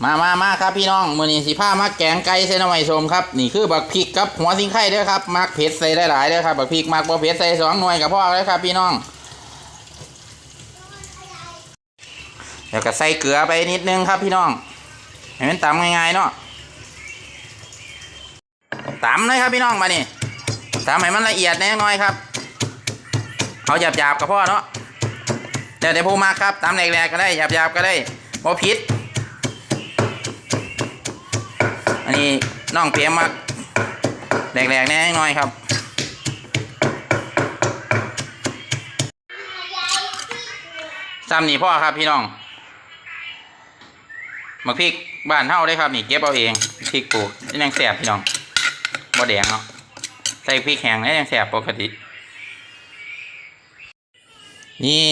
มามามาครับพี่น้องมือนี้สิผ้ามาแกงไก่เส้นหน่อไม้ส้มครับนี่คือบักพริกกับหัวสิงไข่ด้อครับมักเผ็ดใส่ได้หลายด้อครับบักพริกมักบ่เผ็ดใส่สองหน่วยกับพ่อเลยครับ พี่น้องเดี๋ยวก็ใส่เกลือไปนิดนึงครับพี่น้องให้มันตำง่ายๆเนาะตำเลยครับพี่น้องมานี่ตำให้มันละเอียดแน่น้อยครับเอาหยาบๆกับพ่อเนาะเดี๋ยวเดี๋ยวพูมากครับตำแหลกๆก็ได้หยาบๆก็ได้บ่ผิด อันนี้น้องเปียมมักแหลกๆแน่หน่อยครับ ซ้ำนี่พ่อครับพี่น้องมักพริกบ้านเฮาได้ครับนี่เก็บเอาเองพริกปลูกนี่ยังแสบพี่น้องบ่แดงเนาะใส่พริกแห้งนี่ยังแสบปกติ นี่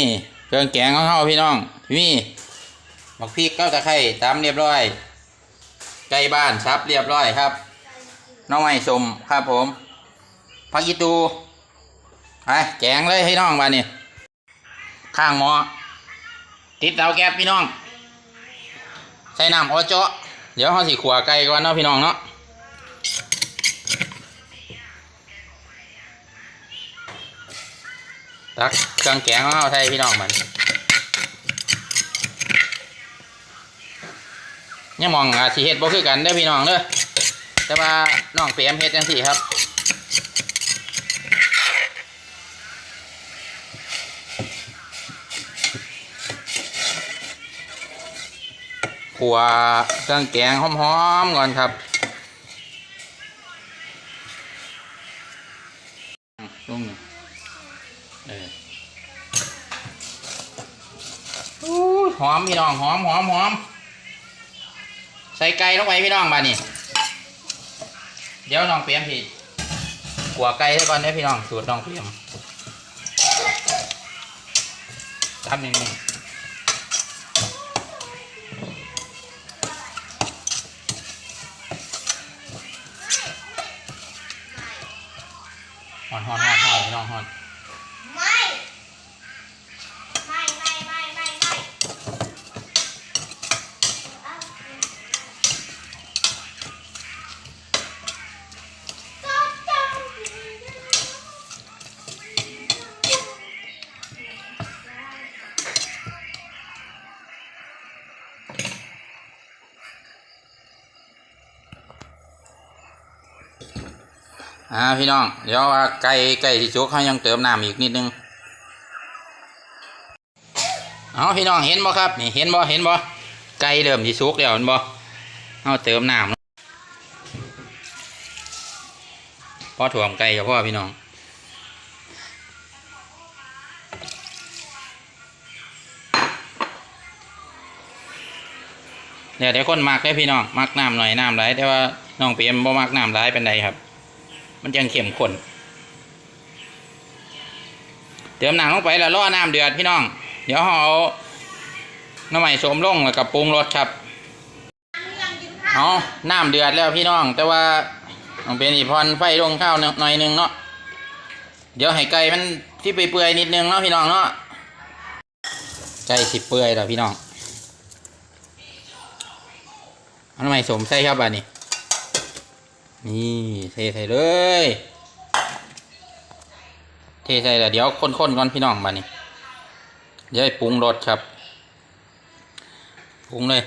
เครื่องแกงของเฮาพี่น้อง มีมักพริกก็ตะไคร้ตามเรียบร้อย ไก่บ้านซับเรียบร้อยครับ น้องไม้สมครับผม พักอีตูไปแกงเลยให้น้องมาเนี่ยข้างหมอติดเตาแก๊สพี่น้อง ใส่น้ำออเจาะเดี๋ยวเขาสิขัวไก่ก่อนเนาะพี่น้องเนาะตักเครื่องแกงของเราใส่พี่น้องมัน เนี่ยมองอาสิเฮ็ดบ่คือกันเด้อพี่น้องเด้อแต่ว่าน้องเปียมเฮ็ดจังซี่ครับขัวเครื่องแกงหอมๆก่อนครับลุงเออหอมพี่น้องหอมหอมหอม ใส่ไก่ลงไปพี่น้องมานี่เดี๋ยวน้องเปียมพี่ขัวไก่ให้ก่อนได้พี่น้องสูตรน้องเปียมทำอย่างนี้หอนหอนหอนหอนพี่น้องหอน อ่าพี่น้อง เดี๋ยวไก่ไก่ที่จุกเขายังเติมน้ำอีกนิดนึงเอาพี่น้องเห็นบ่ครับนี่เห็นบ่เห็นบ่ไก่เริ่มที่สุกแล้วเห็นบ่เอาเติมน้ำพอถ่วมไก่กับพ่อพี่น้องเดี๋ยวเดี๋ยวคนมักได้พี่น้องมักน้ำหน่อยน้ำไหลแต่ว่าน้องเปียมบ่มักน้ำไหลเป็นใดครับ มันยังเข้มข้นเติมน้ำลงไปแล้วรอน้ำเดือดพี่น้อง เดี๋ยวเราเอาน้ำใหม่สมลงแล้วกับปรุงรสครับยังกินข้าวเอาน้ำเดือดแล้วพี่น้อง แต่ว่าต้องเป็นอีพรไฟลงข้าวหน่อยหนึงเนาะเดี๋ยวให้ไก่มันที่เปื่อยๆนิดนึงเนาะพี่น้องเนาะไก่สิเปื่อยแล้วพี่น้องเอาน้ำใหม่สมใส่ครับอันนี้ นี่เทใส่เลย เทใส่แล้วเดี๋ยวคนๆก่อนพี่น้องบ้านี้เดี๋ยวปรุงรสครับ ปรุงเลย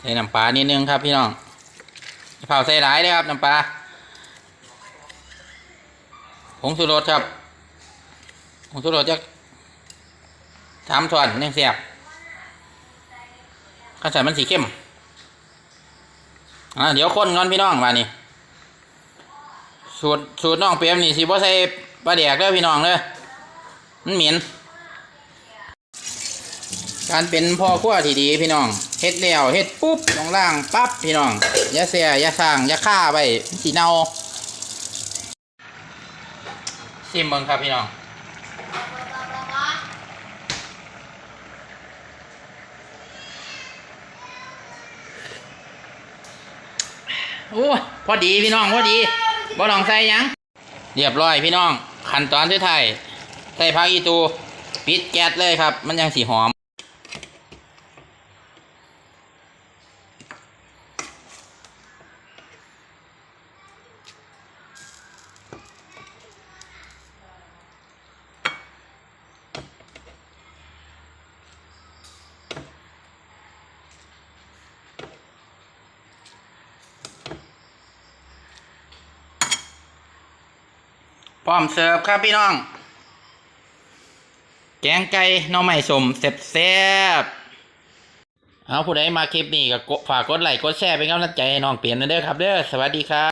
ใส่น้ำปลานิดนึงครับพี่น้องเผาใส่หลายเลยครับน้ำปลาผงชูรสครับผงชูรสจะสามส่วนนึ่งเสียบข้าวใส่มันสีเข้ม อ่าเดี๋ยวคนก่อนพี่น้องมานี่สูตรสูตรน้องเปียมนี่สิบ่ใส่ปลาแดกเด้อพี่น้องเด้อมันเหม็นการเป็นพ่อครัวที่ดีพี่น้องเฮ็ดแล้วเฮ็ดปุ๊บลงล่างปั๊บพี่น้องอย่าเสียอย่าสร้างอย่าฆ่าไปสีเนาชิมเบิ่งครับพี่น้อง โอ้พอดีพี่น้องพอดีบ่ต้องใส่ยัง เรียบร้อยพี่น้อง ขั้นตอนที่ไทายใส่ผักอีตู ปิดแก๊สเลยครับ มันยังสีหอม พร้อมเสิร์ฟครับพี่น้อง แกงไก่น้อใหม่สมแซ่บเอาผู้ใดมาคลิปนี้ก็ฝากกดไลค์กดแชร์เป็นกำลังใจให้น้องเปลี่ยนนะเด้อครับเด้อสวัสดีครับ